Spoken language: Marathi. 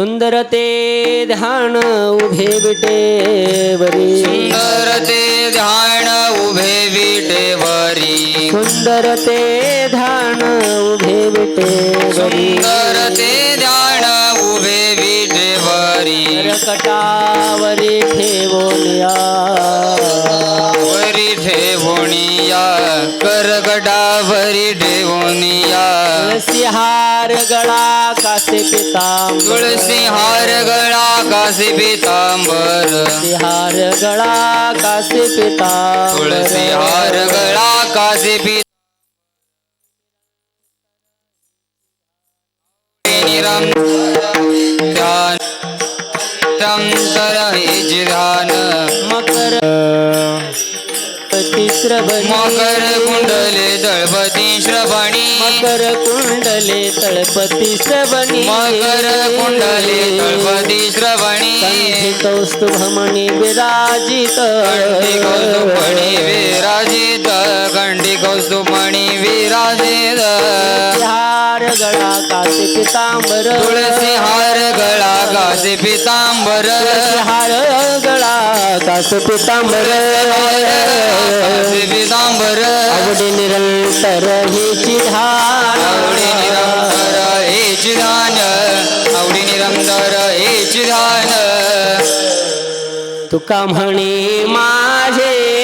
सुंदर ते ध्यान उभे विटेवरी। सुंदर ते ध्यान उभे विटेवरी। सुंदर ते ध्यान उभे विटेवरी। सुंदर ते ध्यान उभे विटेवरी। कटावरी ठेवोनिया वरी ठेवोनिया करगडावरी ठेवोनिया कासे पितांबर तुळसी हार गळा काशी पितांबर हार गळा कासे पितांबर तुळसी हार गळा काशी पि निरम तर ध्यान मकर श्रवणी मकर कुंडले दळपती श्रवणी. मकर कुंडले तळपती श्रवणी. मकर कुंडले दळपती श्रवणी. कौस्तुभमणी विराजित. कौस्तुभमणी विराजित. कंठी कौस्तुभमणी विराजित. गळा कासे पितांबर. तुळसी हार गळा कासे पितांबर. हार गळा कासे पितांबर. पितांबर. आवडी निरंतर हिची आवडी निरंतर हेच ध्यान आवडी निरंतर हेच ध्यान तुका म्हणे माझे